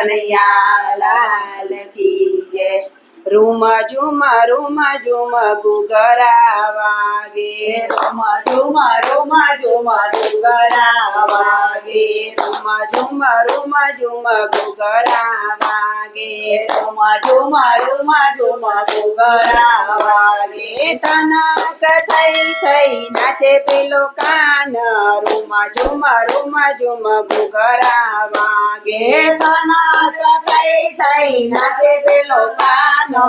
કનૈયા લાલ કી જય ગુગરા વાગે રૂમ ઝુમ રૂમ ઝુમ ઘૂઘરા વાગે રૂમ ઝુમ રૂમ ઝુમ ગુગરા વાગે રૂમ ઝુમ થઈ નાચે પેલો કાન. રૂમા ઝુમા, રૂમા ઝુમ ઘુઘરા વાગે. તનક થઈ થઈ નાચે પેલો કાનો.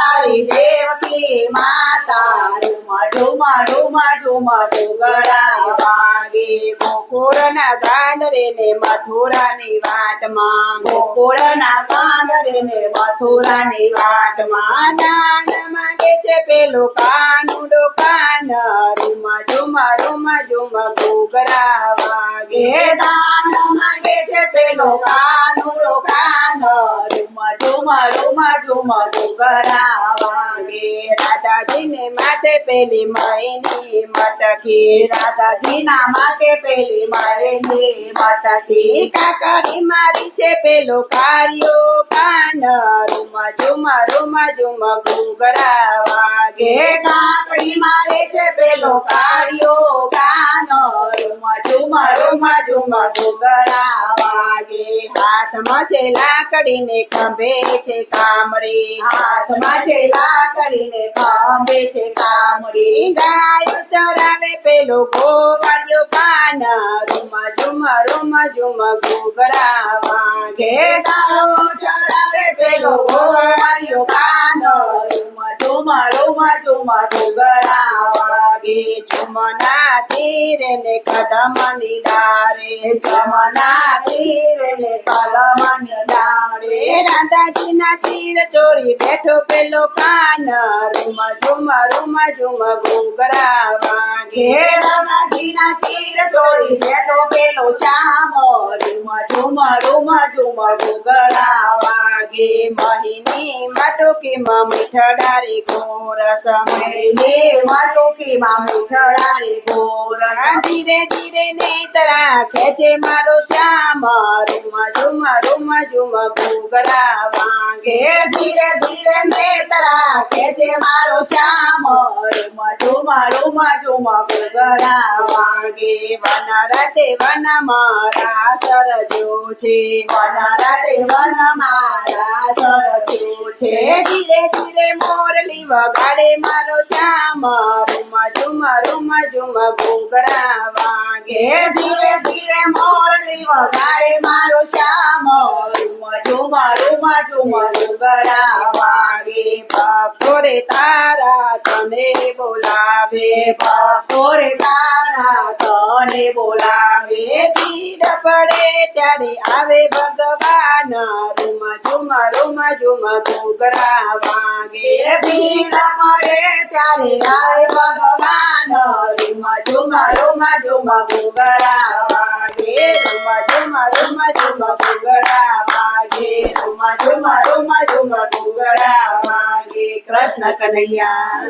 તારી દેવકી માતા રૂમા ઝુમા રૂમા ઝુમા ઘૂઘરા વાગે. ગોકુળના ગાંધરે ને મથુરાની વાટમાં, ગોકુળના ગાંધરે ને મથુરાની વાટમાં દાન માંગે છે પેલો કાનુડો કાન રૂમા ઝુમા રૂમા ઝુમા ગોગરા વાગે. ઘે દાન માંગે છે પેલો કાનુડો રૂમા ઝુમા ઘૂઘરા વાગે માથે પેલી મહીની મટકી રાધાજીના માથે મારી છે પેલો કાર્યો. કાન રૂમા ઝુમ રૂમા ઝુમ ઘૂઘરા વાગે. ઘે કાકડી મારે છે પેલો કાર્યો. કાન રૂમ ઝુમ રૂમ ઝુમ ઘૂઘરા વાગે હાથમાં છે લાકડીને ખંભે છે કામરી. હાથમાં છે લાકડીને ખંભે છે કામરી. ગાયો ચરાવે પેલો ગોવાળિયો કાન રૂમા ઝુમા રૂમા ઝુમા ઘૂઘરા વાગે ગાયો ચરાવે પેલો ગોવાળિયો કાનો ચીર બેઠો પેલો કાન. રૂમ ઝુમ રૂમ ઝુમ ઘૂઘરા વાગે. રામાજીના ચીર ચોરી બેઠો પેલો ચામો. રૂમ ઝુમ રૂમ ઝુમ ઘૂઘરા વાગે મહિની માટોકીમાં મીઠડારે ઘોર મહિને માટુકીમાં મીઠડા રે ઘોર ધીરે ધીરે નેતરા ખેંચે મારો શ્યામ, રૂમ ઝુમ રૂમ ઝુમ ઘૂઘરા વાંગે. ધીરે ધીરે નેતરા છે મારો શ્યામ, રૂમ ઝુમ રૂમ ઝુમ ઘૂઘરા વાંગે. વન રાતે વન મારા સરજો છે. વન રાતે વન મારા સરસ્યું છે ધીરે ધીરે મોરલી વગાડે મારો શ્યામ રૂમા ઝુમા રૂમા ઝુમા ઘૂંઘરા વાગે ધીરે ધીરે મોરલી વગાડે મારો શ્યામ રૂમા ઝુમા રૂમા ઝુમા ઘૂંઘરા વાગે ભક્તો તારા તને બોલાવે ભક્તો રે તારા તને બોલાવે ભીડ પડે ત્યારે આવે ભગવાન ઝુમા રૂમા ઝુમા ઘૂઘરા વાગે એ ત્યારે આવે ભગવાન. રૂમા ઝુમા રૂમા ઝુમા ઘૂઘરા વાગે રૂમા મારો રૂમા ઝુમા ઘૂઘરા વાગે રૂમા મારો રૂમા ઝુમા ઘૂઘરા વાગે કૃષ્ણ કનૈયા.